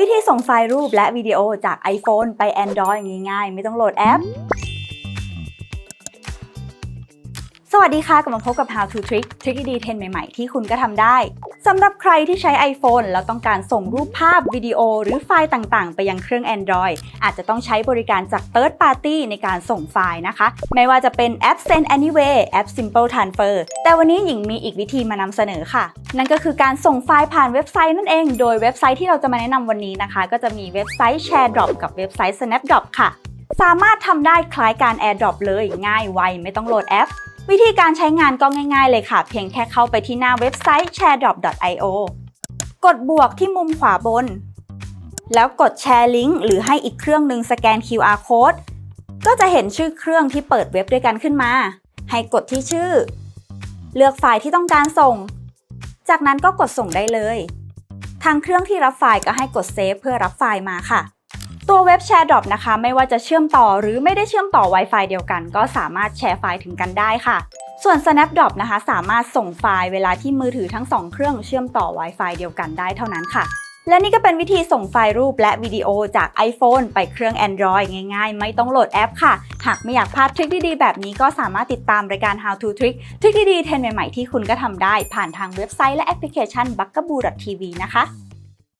วิธีส่งไฟล์รูปและวิดีโอจาก iPhone ไป Android ง่ายๆ ไม่ต้องโหลดแอป วัสดีค่ะกลับมาพบกับ How to Trick ทริคดีๆเทนใหม่ ๆ ที่คุณก็ทำได้สำหรับใครที่ใช้ iPhone แล้วต้องการส่งรูปภาพวิดีโอ หรือไฟล์ต่างๆ ไปยังเครื่อง Android อาจจะต้องใช้บริการจาก Third Party ในการส่งไฟล์นะคะ ไม่ว่าจะเป็นแอป Send Anywhere แอป Simple Transfer แต่วันนี้หญิงมีอีกวิธีมานำเสนอค่ะ นั่นก็คือการส่งไฟล์ผ่านเว็บไซต์นั่นเอง โดยเว็บไซต์ที่เราจะมาแนะนำวันนี้นะคะ ก็จะมีเว็บไซต์ ShareDrop กับเว็บไซต์ Snapdrop ค่ะ สามารถทำได้คล้ายการ AirDrop เลยง่ายไวไม่ต้องโหลดแอป วิธีการใช้งานก็ง่าย ๆ เลยค่ะ เพียงแค่เข้าไปที่หน้าเว็บไซต์ sharedrop.io กดบวกที่มุมขวาบน แล้วกดแชร์ลิงก์หรือให้อีกเครื่องหนึ่งสแกน QR code ก็จะเห็นชื่อเครื่องที่เปิดเว็บด้วยกันขึ้นมา ให้กดที่ชื่อ เลือกไฟล์ที่ต้องการส่ง จากนั้นก็กดส่งได้เลย ทางเครื่องที่รับไฟล์ก็ให้กดเซฟเพื่อรับไฟล์มาค่ะ ตัวเว็บ ShareDrop นะคะ ไม่ว่าจะเชื่อมต่อหรือไม่ได้เชื่อมต่อ Wi-Fi เดียวกัน ก็สามารถแชร์ไฟล์ถึงกันได้ค่ะ ส่วน Snapdrop นะคะ สามารถส่งไฟล์เวลาที่มือถือทั้ง 2 เครื่องเชื่อมต่อ Wi-Fi เดียวกันได้เท่านั้นค่ะ และนี่ก็เป็นวิธีส่งไฟล์รูปและวิดีโอจาก iPhone ไปเครื่อง Android ง่ายๆ ไม่ต้องโหลดแอปค่ะ หากไม่อยากพลาดทริคดีๆ แบบนี้ก็สามารถติดตามรายการ How to Trick ทริคดีๆเทรนใหม่ๆที่คุณก็ทำได้ ผ่านทางเว็บไซต์และแอปพลิเคชัน b u g a b o o TV นะคะ